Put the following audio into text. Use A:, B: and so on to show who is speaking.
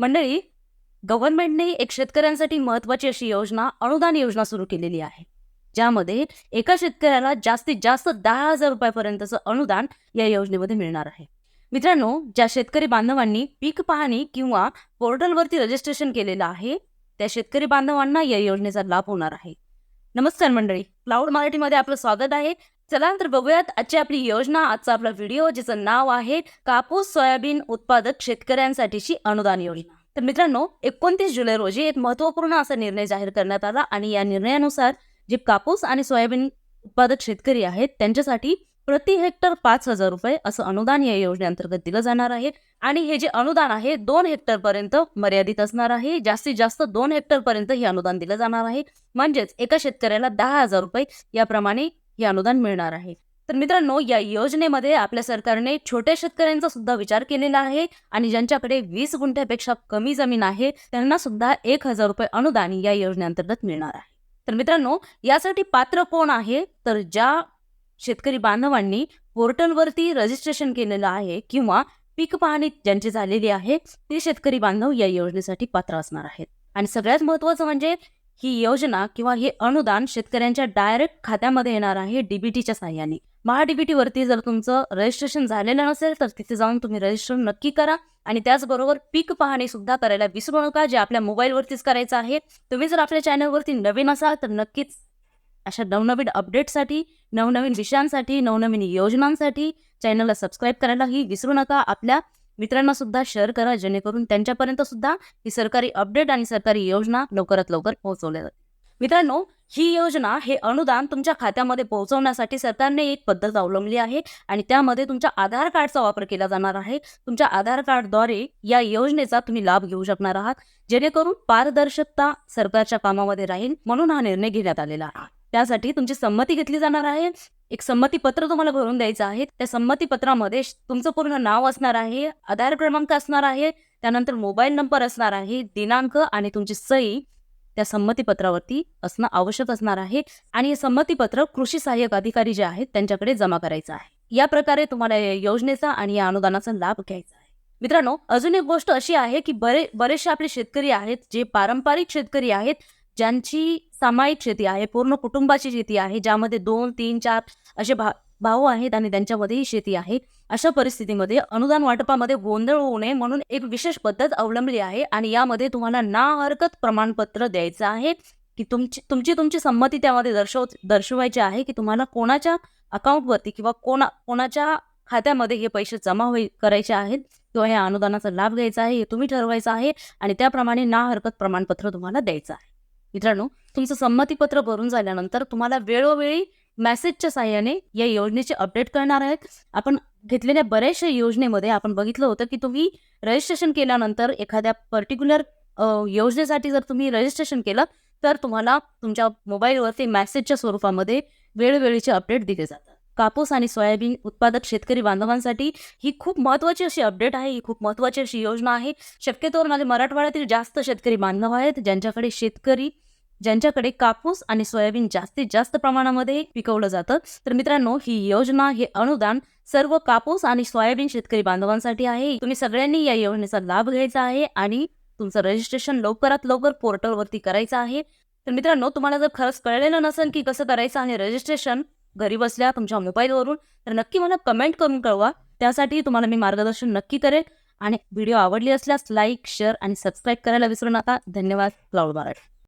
A: मंडळी गव्हर्नमेंटने एक शेतकऱ्यांसाठी महत्वाची अशी योजना अनुदान योजना सुरू केलेली आहे. ज्यामध्ये एका शेतकऱ्याला जास्तीत जास्त दहा हजार रुपयापर्यंतचं अनुदान या योजनेमध्ये मिळणार आहे. मित्रांनो ज्या शेतकरी बांधवांनी पीक पाहणी किंवा पोर्टलवरती रजिस्ट्रेशन केलेलं आहे त्या शेतकरी बांधवांना या योजनेचा लाभ होणार आहे. नमस्कार मंडळी क्लाउड मराठीमध्ये आपलं स्वागत आहे. चला तर बघूयात आजची आपली योजना. आजचा आपला व्हिडिओ ज्याचं नाव आहे कापूस सोयाबीन उत्पादक शेतकऱ्यांसाठीची अनुदान योजना. तर मित्रांनो एकोणतीस जुलै रोजी एक महत्त्वपूर्ण असा निर्णय जाहीर करण्यात आला आणि या निर्णयानुसार जे कापूस आणि सोयाबीन उत्पादक शेतकरी आहेत त्यांच्यासाठी प्रति हेक्टर पाच हजार रुपये असं अनुदान या योजनेअंतर्गत दिलं जाणार आहे. आणि हे जे अनुदान आहे दोन हेक्टर पर्यंत मर्यादित असणार आहे. जास्तीत जास्त दोन हेक्टर पर्यंत हे अनुदान दिलं जाणार आहे. म्हणजेच एका शेतकऱ्याला दहा हजार रुपये याप्रमाणे हे अनुदान मिळणार आहे. तर मित्रांनो या योजनेमध्ये आपल्या सरकारने छोट्या शेतकऱ्यांचा सुद्धा विचार केलेला आहे आणि ज्यांच्याकडे वीस गुंठ्यापेक्षा कमी जमीन आहे त्यांना सुद्धा एक हजार रुपये अनुदान या योजनेअंतर्गत मिळणार आहे. तर मित्रांनो यासाठी पात्र कोण आहे? तर ज्या शेतकरी बांधवांनी पोर्टलवरती रजिस्ट्रेशन केलेलं आहे किंवा पीक पाहणी ज्यांची झालेली आहे ते शेतकरी बांधव या योजनेसाठी पात्र असणार आहेत. आणि सगळ्यात महत्वाचं म्हणजे ही योजना किंवा हे अनुदान शेतकऱ्यांच्या डायरेक्ट खात्यामध्ये येणार आहे डीबीटीच्या साह्याने. महाडीबीटी वरती जर तुमचं रजिस्ट्रेशन झालेलं नसेल तर तिथे जाऊन तुम्ही रजिस्टर नक्की करा आणि त्याचबरोबर पीक पाहणी सुद्धा करायला विसरू नका जे आपल्या मोबाईलवरतीच करायचं आहे. तुम्ही जर आपल्या चॅनलवरती नवीन असाल तर नक्कीच अशा नवनवीन अपडेटसाठी नवनवीन विषयांसाठी नवनवीन योजनांसाठी चॅनलला सबस्क्राईब करायलाही विसरू नका. आपल्या मित्रांना सुद्धा शेअर करा जेणेकरून त्यांच्यापर्यंत सुद्धा ही सरकारी अपडेट आणि सरकारी योजना लवकरात लवकर पोहोचवल्या जाते मित्रांनो ही योजना हे अनुदान तुमच्या खात्यामध्ये पोहोचवण्यासाठी सरकारने एक पद्धत अवलंबली आहे आणि त्यामध्ये तुमच्या आधार कार्डचा वापर केला जाणार आहे. तुमच्या आधार कार्डद्वारे या योजनेचा तुम्ही लाभ घेऊ शकणार आहात जेणेकरून पारदर्शकता सरकारच्या कामामध्ये राहील म्हणून हा निर्णय घेण्यात आलेला आहे. त्यासाठी तुमची संमती घेतली जाणार आहे. एक संमती पत्र तुम्हाला भरून द्यायचं आहे. त्या संमती पत्रामध्ये तुमचं पूर्ण नाव असणार आहे आधार क्रमांक असणार आहे त्यानंतर मोबाईल नंबर असणार आहे दिनांक आणि तुमची सही त्या संमतीपत्रावरती असणं आवश्यक असणार आहे. आणि हे संमतीपत्र कृषी सहाय्यक अधिकारी जे आहेत त्यांच्याकडे जमा करायचं आहे. या प्रकारे तुम्हाला या योजनेचा आणि या अनुदानाचा लाभ घ्यायचा आहे. मित्रांनो अजून एक गोष्ट अशी आहे की बरे बरेचसे आपले शेतकरी आहेत जे पारंपरिक शेतकरी आहेत ज्यांची सामायिक शेती आहे पूर्ण कुटुंबाची शेती आहे ज्यामध्ये दोन तीन चार असे भा भाऊ आहेत आणि त्यांच्यामध्येही शेती आहे अशा परिस्थितीमध्ये अनुदान वाटपामध्ये गोंधळ होऊ नये म्हणून एक विशेष पद्धत अवलंबली आहे आणि यामध्ये तुम्हाला ना हरकत प्रमाणपत्र द्यायचं आहे की तुमची तुमची तुमची संमती त्यामध्ये दर्शव दर्शवायची आहे की तुम्हाला कोणाच्या अकाउंटवरती किंवा कोणा कोणाच्या खात्यामध्ये हे पैसे जमा होई करायचे आहेत किंवा या अनुदानाचा लाभ घ्यायचा आहे हे तुम्ही ठरवायचं आहे आणि त्याप्रमाणे ना हरकत प्रमाणपत्र तुम्हाला द्यायचं आहे. मित्रांनो तुमचं संमतीपत्र भरून झाल्यानंतर तुम्हाला वेळोवेळी मेसेजच्या साह्याने या योजनेचे अपडेट करणार आहेत. आपण घेतलेल्या बऱ्याचशा योजनेमध्ये आपण बघितलं होतं की तुम्ही रजिस्ट्रेशन केल्यानंतर एखाद्या पर्टिक्युलर योजनेसाठी जर तुम्ही रजिस्ट्रेशन केलं तर तुम्हाला तुमच्या मोबाईलवरती मेसेजच्या स्वरूपामध्ये वेळोवेळीचे अपडेट दिले जातात. कापूस आणि सोयाबीन उत्पादक शेतकरी बांधवांसाठी ही खूप महत्त्वाची अशी अपडेट आहे ही खूप महत्त्वाची अशी योजना आहे. शक्यतोवर माझे मराठवाड्यातील जास्त शेतकरी बांधव आहेत ज्यांच्याकडे शेतकरी ज्यांच्याकडे कापूस आणि सोयाबीन जास्तीत जास्त प्रमाणामध्ये पिकवलं जातं. तर मित्रांनो ही योजना हे अनुदान सर्व कापूस आणि सोयाबीन शेतकरी बांधवांसाठी आहे. तुम्ही सगळ्यांनी या योजनेचा लाभ घ्यायचा आहे आणि तुमचं रजिस्ट्रेशन लवकरात लवकर पोर्टलवरती करायचं आहे. तर मित्रांनो तुम्हाला जर खरंच कळलेलं नसेल की कसं करायचं आणि रजिस्ट्रेशन घरी बसल्या तुमच्या मोबाईलवरून तर नक्की मला कमेंट करून कळवा. त्यासाठी तुम्हाला मी मार्गदर्शन नक्की करेल. आणि व्हिडिओ आवडली असल्यास लाईक शेअर आणि सबस्क्राईब करायला विसरू नका. धन्यवाद. क्लाउड मराठी